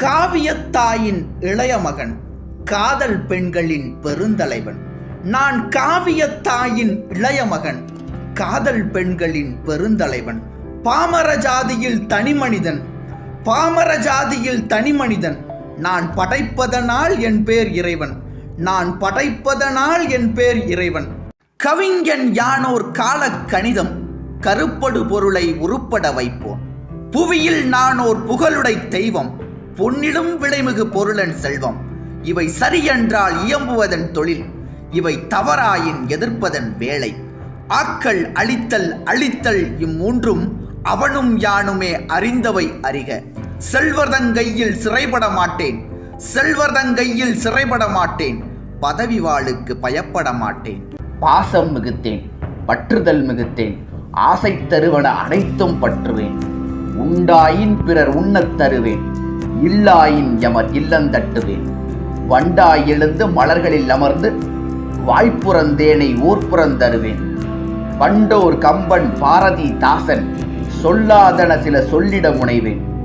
காவியத்தாயின் இளைய மகன் காதல் பெண்களின் பெருந்தலைவன். நான் காவியத்தாயின் இளைய மகன் காதல் பெண்களின் பெருந்தலைவன். பாமர ஜாதியில் தனிமனிதன் பாமர ஜாதியில் தனிமனிதன் நான் படைப்பதனால் என் பேர் இறைவன் நான் படைப்பதனால் என் பேர் இறைவன். கவிஞன் யானோர் காலக் கணிதம் கருப்படு பொருளை உருப்பட வைப்போன் புவியில் நானோர் புகழுடை தெய்வம் பொன்னிலும் விளைமிகு பொருளன் செல்வம். இவை சரியென்றால் இயம்புவதன் தொழில். இவை தவறாயின் எதிர்ப்பதன் வேலை. ஆக்கள் அழித்தல் அழித்தல் இம்மூன்றும் அவனும் யானுமே அறிந்தவை அறிக. செல்வர்தங்கையில் சிறைபட மாட்டேன். செல்வர்தங்கையில் சிறைபட மாட்டேன். பதவி வாளுக்கு பயப்பட மாட்டேன். பாசம் மிகுத்தேன் பற்றுதல் மிகுத்தேன். ஆசை தருவன அனைத்தும் பற்றுவேன். உண்டாயின் பிறர் உண்ணத் தருவேன். இல்லாயின் எமர் இல்லந்தட்டுவேன் வண்டாய் எழுந்து மலர்களில் அமர்ந்து வாய்ப்புறந்தேனை ஊர்ப்புறந்தருவேன் பண்டோர் கம்பன் பாரதி தாசன் சொல்லாதன சில சொல்லிட முனைவேன்.